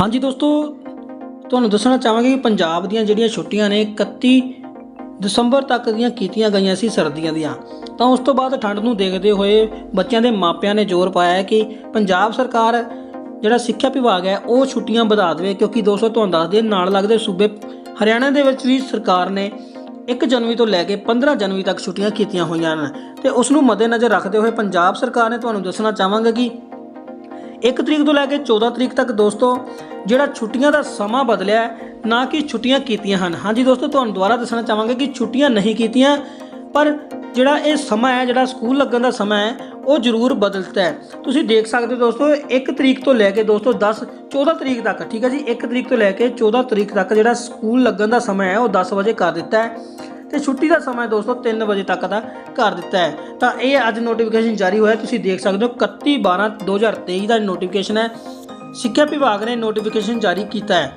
ਹਾਂਜੀ ਦੋਸਤੋ, ਤੁਹਾਨੂੰ ਦੱਸਣਾ ਚਾਹਾਂਗੇ ਕਿ ਪੰਜਾਬ ਦੀਆਂ ਜਿਹੜੀਆਂ ਛੁੱਟੀਆਂ ਨੇ 31 ਦਸੰਬਰ ਤੱਕ ਦੀਆਂ ਕੀਤੀਆਂ ਗਈਆਂ ਸੀ ਸਰਦੀਆਂ ਦੀਆਂ। ਤਾਂ ਉਸ ਤੋਂ ਬਾਅਦ ਠੰਡ ਨੂੰ ਦੇਖਦੇ ਹੋਏ ਬੱਚਿਆਂ ਦੇ ਮਾਪਿਆਂ ਨੇ ਜ਼ੋਰ ਪਾਇਆ ਹੈ ਕਿ ਪੰਜਾਬ ਸਰਕਾਰ ਜਿਹੜਾ ਸਿੱਖਿਆ ਵਿਭਾਗ ਹੈ, ਉਹ ਛੁੱਟੀਆਂ ਵਧਾ ਦੇਵੇ ਕਿਉਂਕਿ ਦੋਸਤੋ, ਤੁਹਾਨੂੰ ਦੱਸ ਦਈਏ, ਨਾਲ ਲੱਗਦੇ ਸੂਬੇ ਹਰਿਆਣਾ ਦੇ ਵਿੱਚ ਵੀ ਸਰਕਾਰ ਨੇ 1 ਜਨਵਰੀ ਤੋਂ ਲੈ ਕੇ 15 ਜਨਵਰੀ ਤੱਕ ਛੁੱਟੀਆਂ ਕੀਤੀਆਂ ਹੋਈਆਂ ਹਨ। ਤੇ ਉਸ ਨੂੰ ਮੱਦੇਨਜ਼ਰ ਰੱਖਦੇ ਹੋਏ ਪੰਜਾਬ ਸਰਕਾਰ ਨੇ ਤੁਹਾਨੂੰ ਦੱਸਣਾ ਚਾਹਾਂਗਾ ਕਿ 1 ਤਰੀਕ ਤੋਂ ਲੈ ਕੇ 14 ਤਰੀਕ ਤੱਕ ਦੋਸਤੋ ਜਿਹੜਾ ਛੁੱਟੀਆਂ ਦਾ ਸਮਾਂ ਬਦਲਿਆ ਹੈ, ਨਾ ਕਿ ਛੁੱਟੀਆਂ ਕੀਤੀਆਂ ਹਨ। ਹਾਂਜੀ ਦੋਸਤੋ ਤੁਹਾਨੂੰ ਦੁਬਾਰਾ ਦੱਸਣਾ ਚਾਹਾਂਗੇ ਕਿ ਛੁੱਟੀਆਂ ਨਹੀਂ ਕੀਤੀਆਂ ਪਰ ਜਿਹੜਾ ਇਹ ਸਮਾਂ ਹੈ ਜਿਹੜਾ ਸਕੂਲ ਲੱਗਣ ਦਾ ਸਮਾਂ ਹੈ ਉਹ ਜ਼ਰੂਰ ਬਦਲਤਾ ਹੈ। ਤੁਸੀਂ ਦੇਖ ਸਕਦੇ ਹੋ ਦੋਸਤੋ 1 ਤਰੀਕ ਤੋਂ ਲੈ ਕੇ ਦੋਸਤੋ 10 14 ਤਰੀਕ ਤੱਕ ਠੀਕ ਹੈ ਜੀ? 1 ਤਰੀਕ ਤੋਂ ਲੈ ਕੇ 14 ਤਰੀਕ ਤੱਕ ਜਿਹੜਾ ਸਕੂਲ ਲੱਗਣ ਦਾ ਸਮਾਂ ਹੈ ਉਹ 10 ਵਜੇ ਕਰ ਦਿੱਤਾ ਹੈ। ਤੇ ਛੁੱਟੀ ਦਾ ਸਮਾਂ ਦੋਸਤੋ 3 ਵਜੇ ਤੱਕ ਦਾ ਕਰ ਦਿੱਤਾ ਹੈ। ਤਾਂ ਇਹ ਅੱਜ ਨੋਟੀਫਿਕੇਸ਼ਨ ਜਾਰੀ ਹੋਇਆ ਤੁਸੀਂ ਦੇਖ ਸਕਦੇ ਹੋ 31 12 2023 ਦਾ ਨੋਟੀਫਿਕੇਸ਼ਨ ਹੈ। ਸਿੱਖਿਆ ਵਿਭਾਗ ਨੇ ਨੋਟੀਫਿਕੇਸ਼ਨ ਜਾਰੀ ਕੀਤਾ ਹੈ।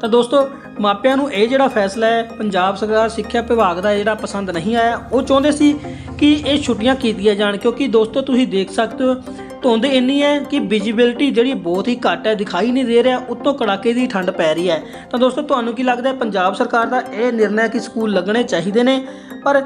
ਤਾਂ ਦੋਸਤੋ ਮਾਪਿਆਂ ਨੂੰ ਇਹ ਜਿਹੜਾ ਫੈਸਲਾ ਹੈ, ਪੰਜਾਬ ਸਰਕਾਰ ਸਿੱਖਿਆ ਵਿਭਾਗ ਦਾ ਜਿਹੜਾ ਪਸੰਦ ਨਹੀਂ ਆਇਆ, ਉਹ ਚਾਹੁੰਦੇ ਸੀ ਕਿ ਇਹ ਛੁੱਟੀਆਂ ਕੀਤੀਆਂ ਜਾਣ, ਕਿਉਂਕਿ ਦੋਸਤੋ ਤੁਸੀਂ ਦੇਖ ਸਕਦੇ ਹੋ ਧੁੰਦ ਇੰਨੀ ਹੈ ਕਿ ਵਿਜ਼ਿਬਿਲਟੀ ਜਿਹੜੀ ਬਹੁਤ ਹੀ ਘੱਟ ਹੈ, ਦਿਖਾਈ ਨਹੀਂ ਦੇ ਰਿਹਾ, ਉੱਤੋਂ ਕੜਾਕੇ ਦੀ ਠੰਡ ਪੈ ਰਹੀ ਹੈ। ਤਾਂ ਦੋਸਤੋ, ਤੁਹਾਨੂੰ ਕੀ ਲੱਗਦਾ ਹੈ, ਪੰਜਾਬ ਸਰਕਾਰ ਦਾ ਇਹ ਨਿਰਣਾ ਕਿ ਸਕੂਲ ਲੱਗਣੇ ਚਾਹੀਦੇ ਨੇ? ਪਰ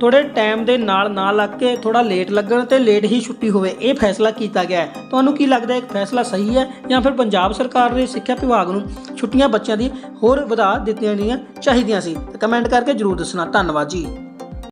ਥੋੜੇ ਟਾਈਮ ਦੇ ਨਾਲ ਨਾ ਲੱਗ ਕੇ ਥੋੜਾ ਲੇਟ ਲੱਗਣ ਤੇ ਲੇਟ ਹੀ ਛੁੱਟੀ ਹੋਵੇ, ਇਹ ਫੈਸਲਾ ਕੀਤਾ ਗਿਆ ਹੈ। ਤੁਹਾਨੂੰ ਕੀ ਲੱਗਦਾ ਹੈ ਇਹ ਫੈਸਲਾ ਸਹੀ ਹੈ ਜਾਂ ਫਿਰ ਪੰਜਾਬ ਸਰਕਾਰ ਦੇ ਸਿੱਖਿਆ ਵਿਭਾਗ ਨੂੰ ਛੁੱਟੀਆਂ ਬੱਚਿਆਂ ਦੀ ਹੋਰ ਵਧਾ ਦਿੱਤੀਆਂ ਜਾਣੀਆਂ ਚਾਹੀਦੀਆਂ ਸੀ? ਕਮੈਂਟ ਕਰਕੇ ਜਰੂਰ ਦੱਸਣਾ। ਧੰਨਵਾਦ ਜੀ।